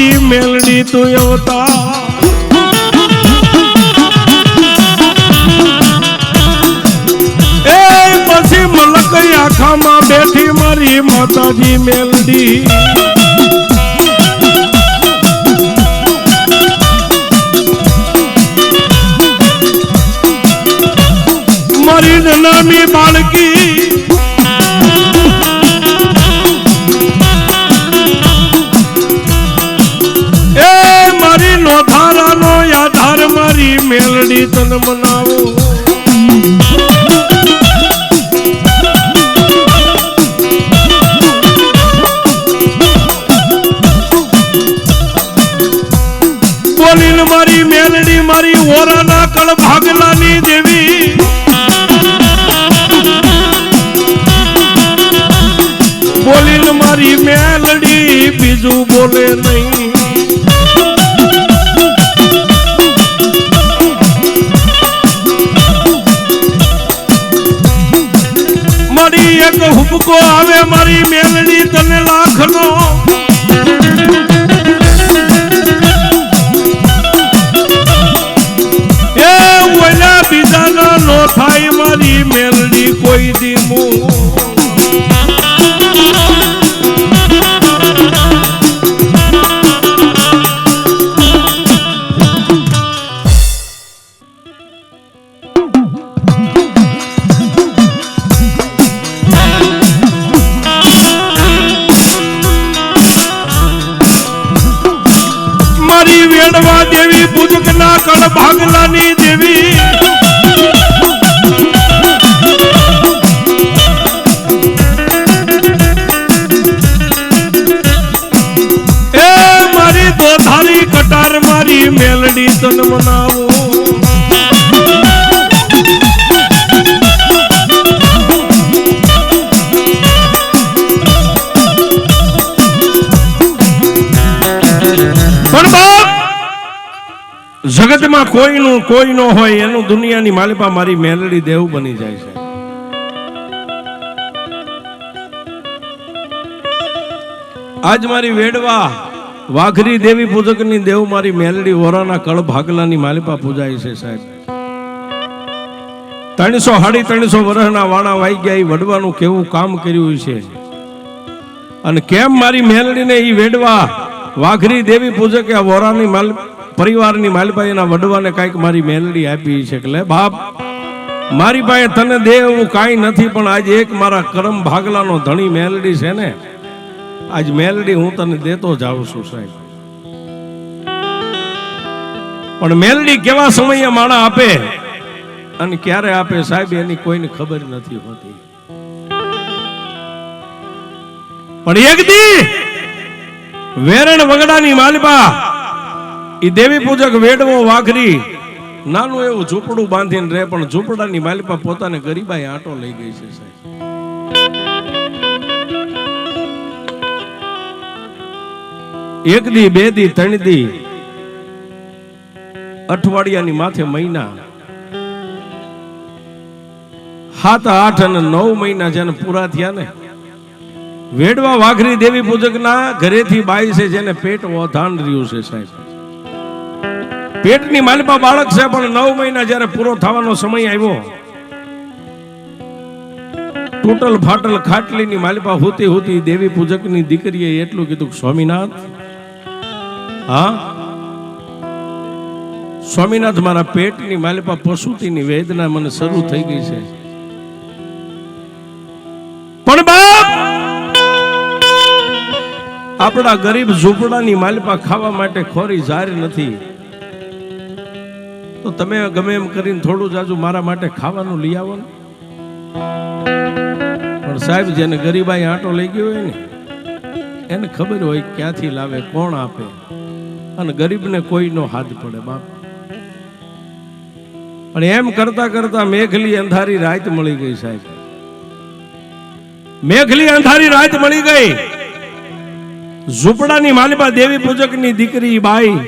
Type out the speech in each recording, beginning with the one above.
મારી મેલડી તું અવતાર એ પછી મલક આખામાં બેઠી મારી માતાજી મેલડી મારી નામી બાળકી બોલીને મારી મેલડી મારી ઓરાના કળ ભાગલાની દેવી. બોલીન મારી મેલડી, બીજું બોલે નહીં. મારી એક હુબકો આવે મારી મેલડી તને લાખનો. જગતમાં કોઈનું કોઈ ન હોય, એનું દુનિયાની માલિપા મારી મેલડી દેવ બની જાય છે. આજ મારી વેડવા, વાઘરી દેવી પૂજકની દેવ મારી મેલડી વોરાના કળ ભાગલાની માલિપા પૂજાય છે, સાહેબ. ત્રણસો સાડી ત્રણસો વર્ષના વાણા વાઈ ગયા એ વડવાનું કેવું કામ કર્યું છે. અને કેમ મારી મેલડીને એ વેડવા, વાઘરી દેવી પૂજકે વોરાની માલ પરિવારની માલબાઈ એના વડવાને કાંઈક મારી મેલડી આપી છે એટલે બાપ, મારી પાસે તને દે એવું કાંઈ નથી, પણ આજે એક મારા કરમ ભાગલાનો ધણી મેલડી છે ને, આજ મેલડી હું તને દેતો જાઉં છું સાહેબ. પણ મેલડી કેવા સમયે માણા આપે અને ક્યારે આપે સાહેબ, એની કોઈને ખબર નથી હોતી. પણ એક દી વેરણ વગડાની માલબા ઈ દેવી પૂજક વેડવો વાઘરી. નાનું એવું ઝૂંપડું બાંધીને રહે, પણ ઝૂંપડાની માલિપા પોતાને ગરીબાઈ આંટો લઈ ગઈ છે સાહેબ. એક દી, બે દી, ત્રણ દી, અઠવાડિયાની માથે મહિના. સાત, આઠ અને નવ મહિના જેને પૂરા થયા ને, વેડવા વાઘરી દેવી પૂજકના ઘરેથી બાઈ છે, જેને પેટ ઓધાન રહ્યું છે સાહેબ. પેટની માલિપા બાળક છે, પણ નવ મહિના જ્યારે પૂરો થવાનો સમય આવ્યો તૂટલ ફાટલ ખાટલીની માલિપા હોતી હોતી દેવી પૂજકની દીકરીએ એટલું કીધું સ્વામિનાથ, હા? સ્વામિનાથ, મારા પેટની માલિપા પશુતિની વેદના મને શરૂ થઈ ગઈ છે. પણ બાપ, આપણા ગરીબ ઝૂંપડાની માલિપા ખાવા માટે ખોરી જારી નથી. તો તમે ગમે એમ કરીને થોડું જાજુ મારા માટે ખાવાનું લઈ આવો ને. પણ સાહેબ, જેને ગરીબાઈ આંટો લઈ ગયો હોય ને, એને ખબર હોય ક્યાંથી લાવે, કોણ આપે. અને ગરીબને કોઈનો હાથ પડે, બાપ. પણ એમ કરતા કરતા મેઘલી અંધારી રાત મળી ગઈ સાહેબ. મેઘલી અંધારી રાત મળી ગઈ. ઝૂંપડાની માલિપા દેવી પૂજકની દીકરી બાઈ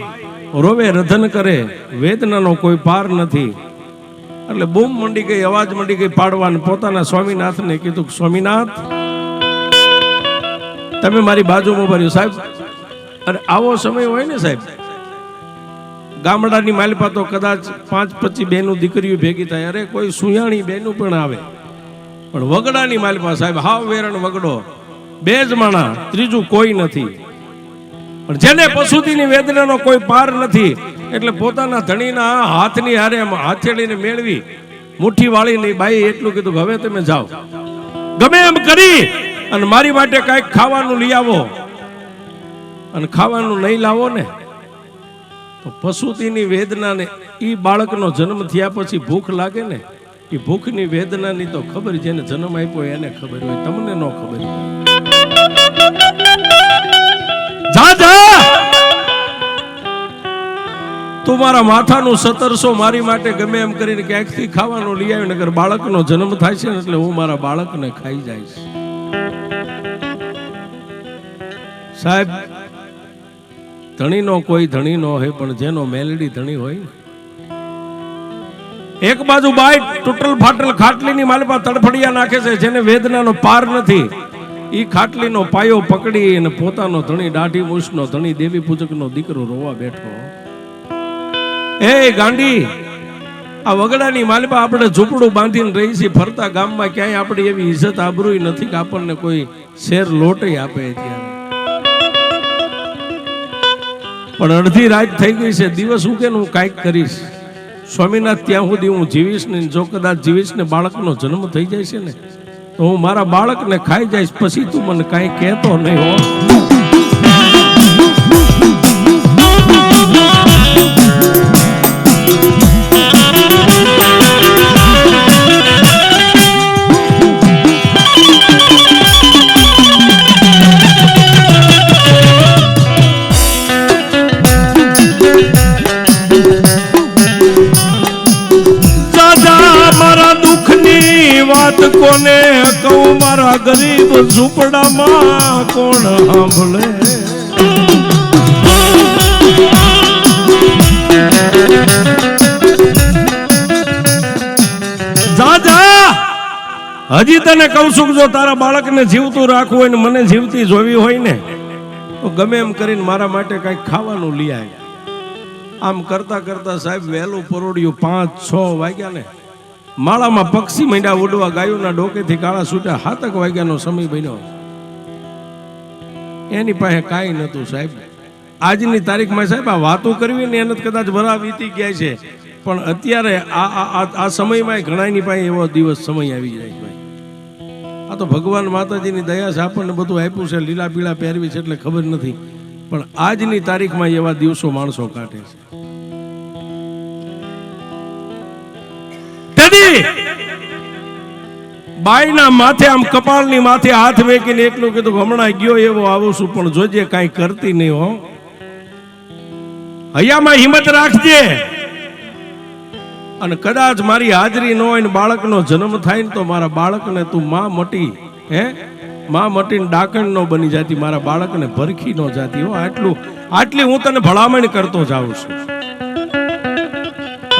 રોવે રધન કરે, વેદનાનો કોઈ પાર નથી. એટલે બૂમ મંડી ગઈ, અવાજ મંડી ગઈ પાડવાને પોતાના સ્વામીનાથને કીધું સ્વામિનાથ, તમે મારી બાજુમાં ભર્યું સાહેબ. અરે, આવો સમય હોય ને, સાહેબ. ગામડાની માલપા તો કદાચ પાંચ પચી બેનું દીકરીઓ ભેગી થાય. અરે, કોઈ સુયાણી બેનું પણ આવે. પણ વગડાની માલપા, સાહેબ, હાવ વેરણ વગડો. બે જ માણા, ત્રીજું કોઈ નથી. પણ જેને પશુતીની વેદનાનો કોઈ પાર નથી, એટલે પોતાના ધણીના હાથની હારે હાથેળીને મેળવી મુઠ્ઠી વાળીને બાઈ એટલું કીધું હવે તમે જાઓ. ગમે એમ કરી, અને મારી માટે કાંઈક ખાવાનું લઈ આવો. અને ખાવાનું નહીં લાવો ને, તો પશુતિની વેદનાને એ બાળકનો જન્મ થયા પછી ભૂખ લાગે ને એ ભૂખની વેદનાની તો ખબર જેને જન્મ આપ્યો એને ખબર હોય, તમને ન ખબર હોય. તું મારા માથાનું સતરસો મારી માટે ગમે એમ કરીને ક્યાંકથી ખાવાનું લઈ આવી નગર બાળકનો જન્મ થાય છે ને એટલે હું મારા બાળકને ખાઈ જઈશ સાહેબ, ધણીનો કોઈ ધણી નો હોય, પણ જેનો મેલડી ધણી હોય, એક બાજુ બાઈ તૂટલ ફાટલ ખાટલીની માલપા તડફડિયા નાખે છે, જેને વેદનાનો પાર નથી. એ ખાટલીનો પાયો પકડી અને પોતાનો ધણી દાઢી મૂછનો ધણી દેવી પૂજકનો દીકરો રોવા બેઠો. એ ગાંડી, આ વગડાની માલપા આપણે ઝૂંપડું બાંધીને રહી છીએ. ફરતા ગામમાં ક્યાંય આપણી એવી ઇજ્જત આબરૂ નથી કે આપણને કોઈ શેર લોટે આપે ત્યારે પણ અડધી રાત થઈ ગઈ છે, દિવસ ઉગે હું કાંઈક કરીશ. સ્વામીનાથ, ત્યાં સુધી હું જીવીશ ને જો કદાચ જીવીશ ને બાળકનો જન્મ થઈ જાય છે ને, તો હું મારા બાળકને ખાઈ જઈશ. પછી તું મને કાંઈ કહેતો નહીં હો. કોને કહું? મારા ગરીબ ઝૂંપડામાં કોણ સાંભળે? હજી તને કહું છું જો તારા બાળકને જીવતું રાખવું હોય ને મને જીવતી જોવી હોય ને, તો ગમે એમ કરીને મારા માટે કંઈક ખાવાનું લઈ આવે આમ કરતા કરતા સાહેબ વહેલું પરોડિયું પાંચ, છ વાગ્યા ને, માળામાં પક્ષી મંડ્યા ઉડવા, ગાયોના ડોકેથી કાળા છૂટ્યા હાતક વાગ્યાનો સમય બન્યો. એની પાસે કાંઈ નહોતું સાહેબ. આજની તારીખમાં સાહેબ આ વાતો કરવી ને એને કદાચ ભરા વીતી ગયા છે. પણ અત્યારે આ આ સમયમાં ઘણાની પાસે એવો દિવસ સમય આવી જાય ભાઈ આ તો ભગવાન માતાજીની દયા છે, આપણને બધું આપ્યું છે, લીલા પીળા પહેરવી છે એટલે ખબર નથી. પણ આજની તારીખમાં એવા દિવસો માણસો કાઢે છે. બાઈના માથે આમ કપાળની માથે હાથ મેકીને એકલું કીધું હમણાં ગયો એવો આવું છું પણ જોજે કાંઈ કરતી નહીં હો. હૈયામાં હિંમત રાખજે. અને કદાચ મારી હાજરી ન હોય ને બાળકનો જન્મ થાય ને તો મારા બાળકને તું માં મટી, હે? માં મટીને ડાકણ નો બની જાતી, મારા બાળકને ભરખી ન જાતી. હો, આટલું, આટલી હું તને ભલામણ કરતો જાઉં છું.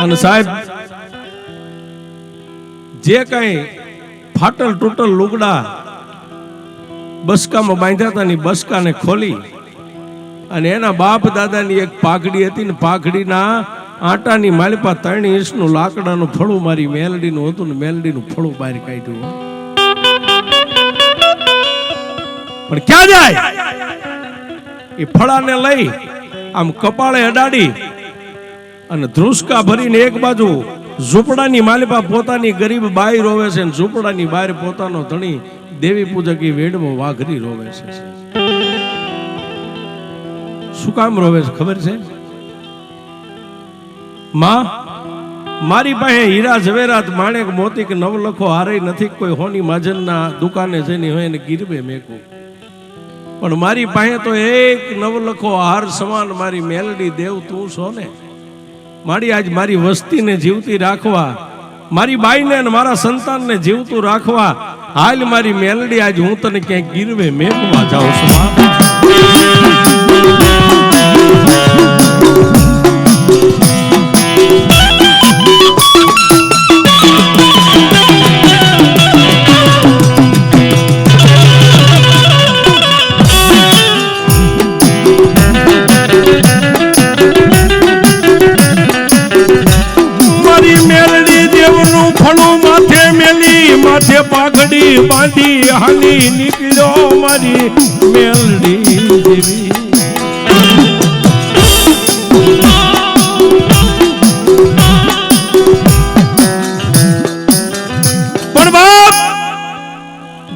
અને સાહેબ, જે કઈ ફાટલ તૂટલ લુગડા બસકામાં બાંધ્યા હતા ને બસકાને ખોલી અને એના બાપ દાદાની એક પાઘડી હતી ને પાઘડીના આટાની માલિપા ત્રણ ઇંચનું લાકડાનું ફળું મારી મેલડીનું હતું ને મેલડીનું ફળું બહાર કાઢ્યું પણ ક્યાં જાય? એ ફળાને લઈ આમ કપાળે અડાડી અને ધ્રુસકા ભરીને એક બાજુ ઝૂંપડાની માલિપા પોતાની ગરીબ બાઈ રોવે છે અને ઝૂંપડાની બહાર પોતાનો ધણી દેવી પૂજક ઈ વેડવો વાઘરી રોવે છે. શું કામ રોવે છે ખબર છે? માં, મારી પાસે હીરા ઝવેરાત માણેક મોતી કે નવલખો હારે નથી, કોઈ હોની માજનના દુકાને જઈને હોય ને ગીરવે મેકું. પણ મારી પાસે તો એક નવલખો હાર સમાન મારી મેલડી દેવ, તું છો ને? મારી આજ મારી વસ્તીને જીવતી રાખવા, મારી બાઈને અને મારા સંતાનને જીવતું રાખવા, હાલ મારી મેલડી આજ હું તને ક્યાંક ગીરવે મેકવા જાઉં છું વાઘરી માંડી હાલી નીકળ્યો મારી મેલડી જેવી.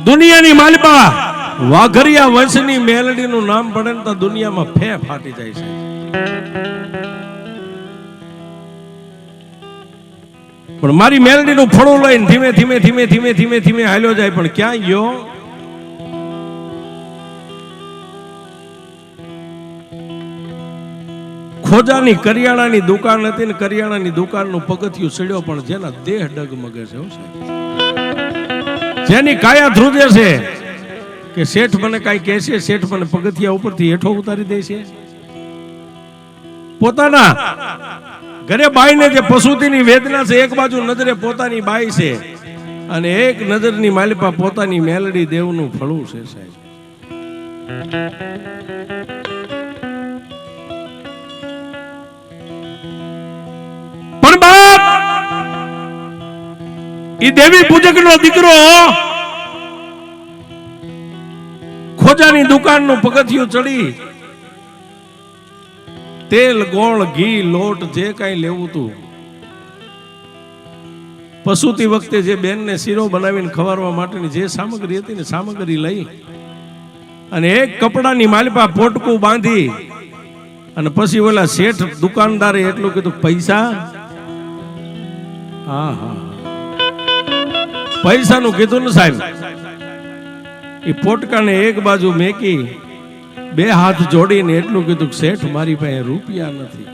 દુનિયાની માલિપા વાઘરિયા વંશની મેલડીનું નામ પડે ને તો દુનિયામાં ફે ફાટી જાય છે. પણ મારી મેલડીનું ફળું લઈને ધીમે ધીમે ધીમે ધીમે ધીમે ધીમે હાલ્યો જાય, પણ ક્યાં ગયો? ખોજાની કરિયાણાની દુકાન હતી ને કરિયાણાની દુકાનનું પગથિયું સડ્યો, પણ જેના દેહ ડગમગે છે જેની કાયા ધ્રુજે છે કે શેઠ મને કાંઈ કહેશે શેઠ મને પગથિયા ઉપરથી હેઠો ઉતારી દે છે? પોતાના ઘરે બાઈને જે પશુતીની વેદના છે, એક બાજુ નજરે પોતાની બાઈ છે અને એક નજરની માલિપા પોતાની મેલડી દેવનું ફળું છે સાહેબ. પણ બાપ, ઈ દેવી પૂજક નો દીકરો ખોજાની દુકાનનું પગથિયું ચડી તેલ, ગોળ, ઘી, લોટ, જે કાંઈ લેવું તું. પશુતી વખતે જે બેનને શીરો બનાવીને ખવારવા માટેની જે સામગ્રી હતી ને સામગ્રી લઈ અને એક કપડાની માલિપા પોટકું બાંધી અને પછી ઓલા શેઠ દુકાનદારે એટલું કીધું, પૈસા? હા હા. પૈસાનું કીધું ને સાહેબ. એ પોટકાને એક બાજુ મેકી બે હાથ જોડીને એટલું કીધું શેઠ, મારી પાસે રૂપિયા નથી.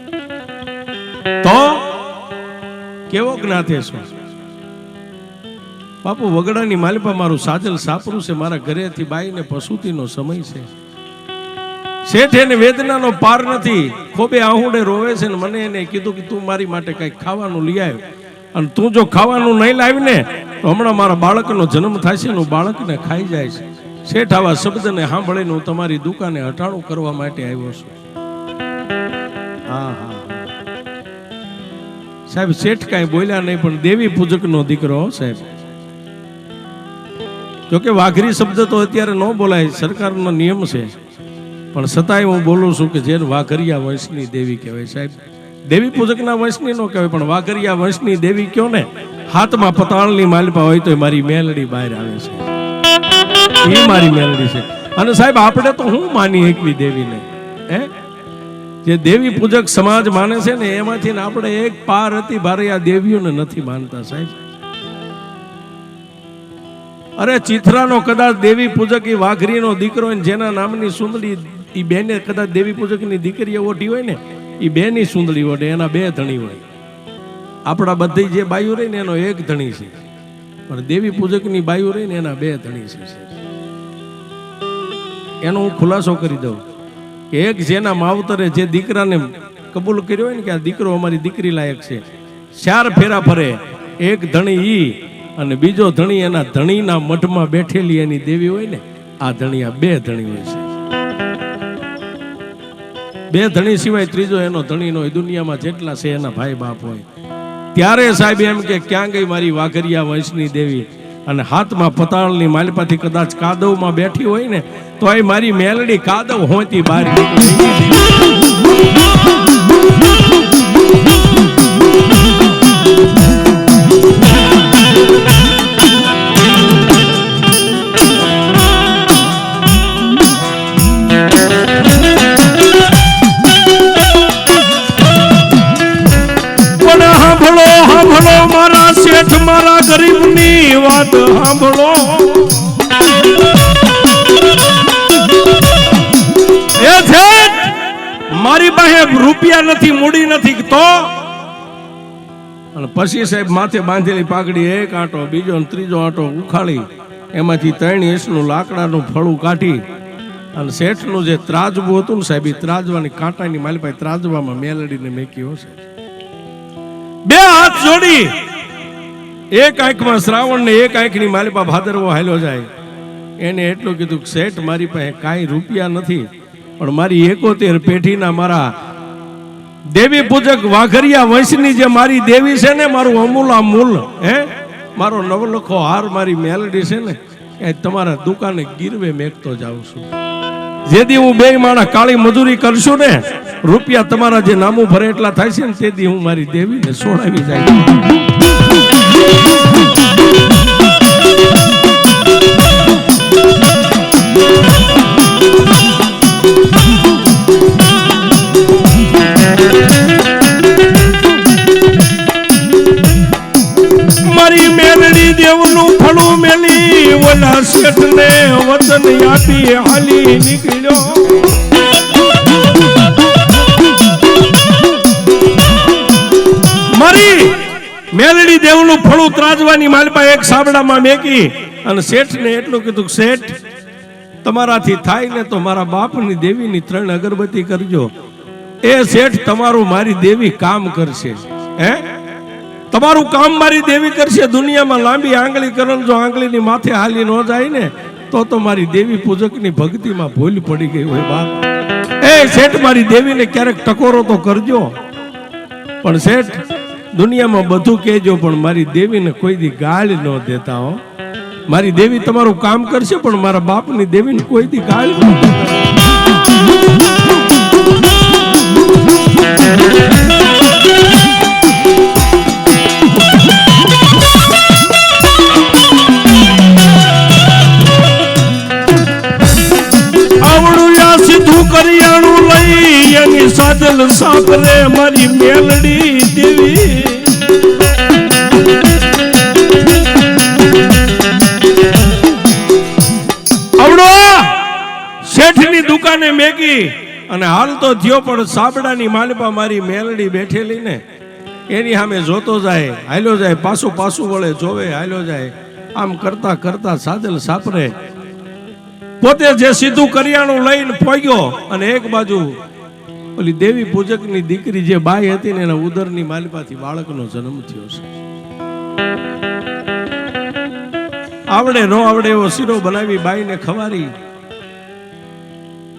તો કેવો જ્ઞાતે છો બાપુ, વગડાની માલિપા મારું સાજલ સાપરું છે, મારા ઘરેથી બાઈને પશુતિનો સમય છે. શેઠ, એને વેદનાનો પાર નથી. ખોબે આહુડે રોવે છે ને મને એને કીધું કે તું મારી માટે કંઈક ખાવાનું લઈ આવ્યો અને તું જો ખાવાનું નહીં લાવી ને તો હમણાં મારા બાળકનો જન્મ થાય ને હું બાળકને ખાઈ જાય છે. શેઠ આવા શબ્દને સાંભળીને હું તમારી દુકાને હટાણું કરવા માટે આવ્યો છું. હા હા. સાહેબ શેઠ કાંઈ બોલ્યા નહીં પણ દેવી પૂજકનો દીકરો સાહેબ. જોકે વાઘરી શબ્દ તો અત્યારે ન બોલાય સરકારનો નિયમ છે. પણ છતાંય હું બોલું છું કે જે વાઘરિયા વંશની દેવી કહેવાય સાહેબ. દેવી પૂજકના વંશની નો કહેવાય પણ વાઘરિયા વંશની દેવી કયો ને? હાથમાં પતાળની માલપા હોય તો એ મારી મેલડી બહાર આવે છે. એ મારી મેલડી છે. અને સાહેબ આપણે તો હું માની એકવી દેવીને? હે? જે દેવી પૂજક સમાજ માને છે ને એમાંથી આપણે એક પાર હતી ભારે આ દેવીઓને નથી માનતા સાહેબ. અરે ચિથરાનો કદાચ દેવી પૂજક એ વાઘરીનો દીકરો હોય ને જેના નામની સુંદડી એ બેને કદાચ દેવી પૂજકની દીકરી ઓઢી હોય ને એ બેની સુંદડી ઓઢે એના બે ધણી હોય. આપણા બધી જે બાયુ રહી ને એનો એક ધણી છે. પણ દેવી પૂજકની બાયુ રહી ને એના બે ધણી છે એનો હું ખુલાસો કરી દઉં કે એક જેના માવતરે જે દીકરાને કબૂલ કર્યો હોય ને કે આ દીકરો અમારી દીકરી લાયક છે, ચાર ફેરા ફરે, એક ધણી ઈ અને બીજો ધણી એના ધણીના મઠમાં બેઠેલી એની દેવી હોય ને, આ ધણી, આ બે ધણી હોય છે. બે ધણી સિવાય ત્રીજો એનો ધણીનો દુનિયામાં જેટલા છે એના ભાઈ બાપ હોય. ત્યારે સાહેબ એમ કે, ક્યાં ગઈ મારી વાઘરિયા વંશની દેવી? અને હાથમાં પતાળની માલિપાથી કદાચ કાદવમાં બેઠી હોય ને, તો એ મારી મેલડી કાદવ હોતી બહાર નીકળી મારા ગરીબની વાત સાંભળો. એ મારી પાસે રૂપિયા નથી મૂડી નથી તો? અને પછી સાહેબ માથે બાંધેલી પાઘડી એક આંટો બીજો ત્રીજો આંટો ઉખાડી એમાંથી ત્રણ ઇંચનું લાકડાનું ફળું કાઢી અને શેઠનું જે ત્રાજવું હતું ને સાહેબ એ ત્રાજવાની કાંટાની માલી પાસે ત્રાજવામાં મેલડીને મેક્યો છે બે હાથ જોડી. એક આંખમાં શ્રાવણ ને એક આંખની માલિપા ભાદરવો હાલ્યો જાય. એને એટલું કીધું કે, શેઠ, મારી પાસે કાંઈ રૂપિયા નથી, પણ મારી એકોતેર પેઢીના મારા દેવી પૂજક વાઘરિયા વંશની જે મારી દેવી છે ને, મારું અમૂલ મૂલ, હે? મારો નવલખો હાર, મારી મેલડી છે ને, એ તમારા દુકાને ગીરવે મેકતો જાઉં છું. જેથી હું બે માણા કાળી મજૂરી કરશું ને, રૂપિયા તમારા જે નામું ભરે એટલા થાય છે ને તેથી હું મારી દેવીને સોડાવી જાય. વતન આપી હાલી નીકળ્યો. મેલડી દેવનું ફળું ત્રાજવાની માલપા એક સાબડામાં મેકી અને શેઠને એટલું કીધું શેઠ, તમારાથી થાય ને તો મારા બાપની દેવીની ત્રણ અગરબત્તી કરજો. એ શેઠ, તમારું મારી દેવી કામ કરશે. હે? તમારું કામ મારી દેવી કરશે? દુનિયામાં લાંબી આંગળી કરો જો આંગળીની માથે હાલી ન જાય ને, તો તો મારી દેવી પૂજકની ભક્તિમાં ભૂલ પડી ગઈ હોય બાપ. એ શેઠ, મારી દેવીને ક્યારેક ટકોરો તો કરજો. પણ શેઠ દુનિયામાં બધું કહેજો, પણ મારી દેવીને કોઈ દી ગાળ ન દેતા હો. મારી દેવી તમારું કામ કરશે, પણ મારા બાપની દેવીને કોઈ દી ગાળ ન દેતા. સાપરે મારી મેલડી દેવી. દુકાને મેગી. અને હાલ તો થયો પણ સાબડાની માલપા મારી મેલડી બેઠેલી ને. એની સામે જોતો જાય, હાલ્યો જાય, પાછું પાછું વળે, જોવે, હાલ્યો જાય. આમ કરતા કરતા સાદલ સાપરે પોતે જે સીધું કરિયાણું લઈને પોગ્યો અને એક બાજુ ઓલી દેવી પૂજકની દીકરી જે બાઈ હતી ને એના ઉદરની માલિપાથી બાળકનો જન્મ થયો છે. આવડે નો આવડે એવો શીરો બનાવી બાઈને ખવારી.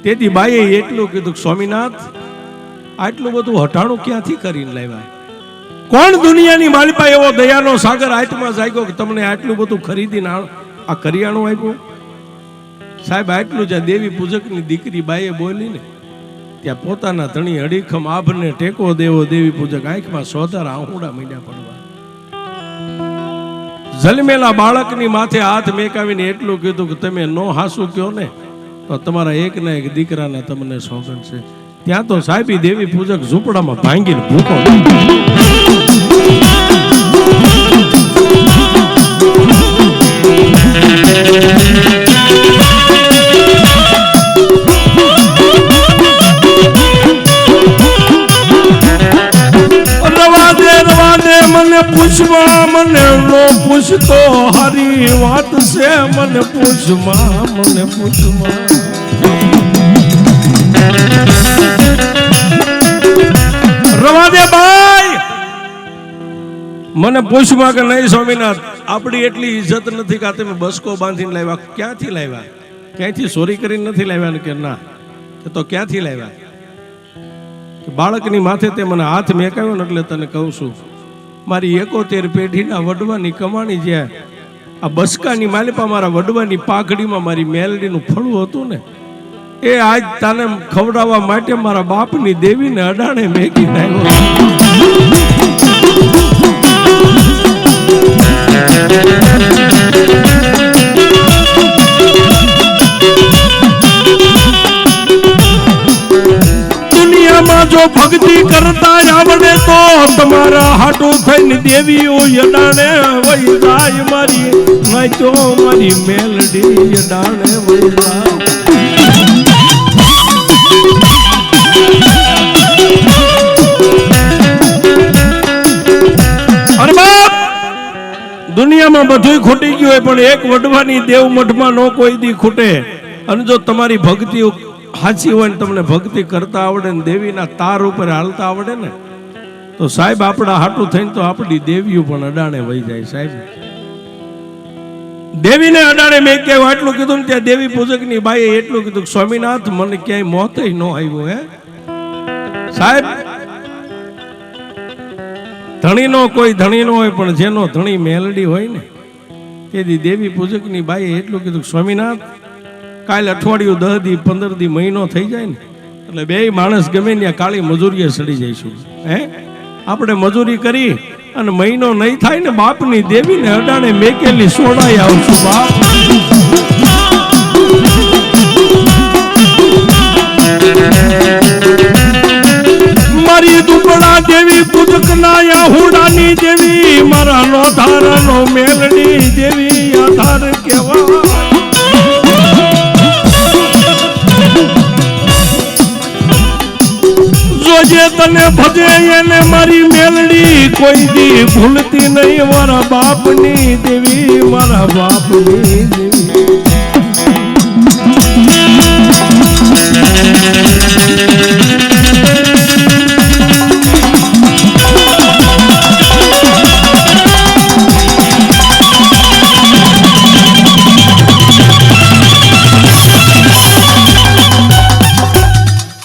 તેથી બાઈએ એટલું કીધું સ્વામીનાથ, આટલું બધું હટાણું ક્યાંથી કરીને લાવ્યા? કોણ દુનિયાની માલિપા એવો દયાનો સાગર આટમાં જાગ્યો કે તમને આટલું બધું ખરીદીને આ કરિયાણું આપ્યું? સાહેબ, આટલું જ દેવી પૂજકની દીકરી બાઈએ બોલી ને ત્યાં પોતાના ધણી અડીખમ આભને ટેકો દેવો દેવી પૂજક આંખમાં સોધાર આહુડા મીંડ્યા પડવા. જલમેલા બાળકની માથે હાથ મેકાવીને એટલું કીધું કે તમે નો હાસુ કયો ને, તો તમારા એક ના એક દીકરાને તમને સોગન છે. ત્યાં તો સાહેબી દેવી પૂજક ઝૂંપડામાં ભાંગીને ભૂકો મને પૂછવા મને નો પૂછતો હારી વાત છે મને પૂછવા મને પૂછવા. મને પૂછવા કે નહીં, સ્વામિનાથ, આપણી એટલી ઇજ્જત નથી કે તમે બસકો બાંધીને લાવ્યા. ક્યાંથી લાવ્યા? ક્યાંથી ચોરી કરીને નથી લાવ્યા કે ના? તો ક્યાંથી લાવ્યા? બાળકની માથે તે મને હાથ મેકાવ્યો ને એટલે તને કહું છું મારી એકોતેર પેઢીના વડવાની કમાણી જે આ બસકાની માલિપા મારા વડવાની પાઘડીમાં મારી મેલડીનું ફળું હતું ને. એ આજ તને ખવડાવવા માટે મારા બાપની દેવીને અડાણે મેકીને આવ્યો જો ભક્તિ કરતા આવડે તો તમારા હાટું થઈને દેવીઓ અડાણે વહી જાય મારી. નાચો મારી મેલડી અડાણે વહી દુનિયામાં બધું ખૂટી ગયું હોય, પણ એક વડવાની દેવ મઠમાં નો કોઈ દી ખૂટે. અને જો તમારી ભક્તિ સાચી હોય ને તમને ભક્તિ કરતા આવડે ને દેવીના તાર ઉપર હાલતા આવડે ને, તો સાહેબ આપણા હાટું થઈને તો આપણી દેવીઓ પણ અડાણે વહી જાય સાહેબ. દેવીને અડાણે મેં કહેવું આટલું કીધું ને ત્યાં દેવી પૂજકની બાઈએ એટલું કીધું સ્વામિનાથ, મને ક્યાંય મોત ન આવ્યું, હે? સાહેબ ધણીનો કોઈ ધણી નો હોય, પણ જેનો ધણી મેલડી હોય ને, તેથી દેવી પૂજકની બાઈએ એટલું કીધું સ્વામિનાથ કાલે અઠવાડિયું દહ દી, પંદર દી, મહિનો થઈ જાય ને, એટલે બે માણસ ગમે ત્યાં કાળી મજૂરીએ સડી જઈશું. હે? આપણે મજૂરી કરી અને મહિનો નહીં થાય ને બાપની દેવીને અડાણે મેકેલી સોડાઈ આવશું બાપ. મારી દુબળા દેવી પૂજક ના યાહુડાની દેવી, મારા નો ધારનો મેલડી દેવી, આધાર કેવા તને ભજે એને મારી મેલડી. કોઈ દી ભૂલતી નહીં. મારા બાપની દેવી મારા બાપની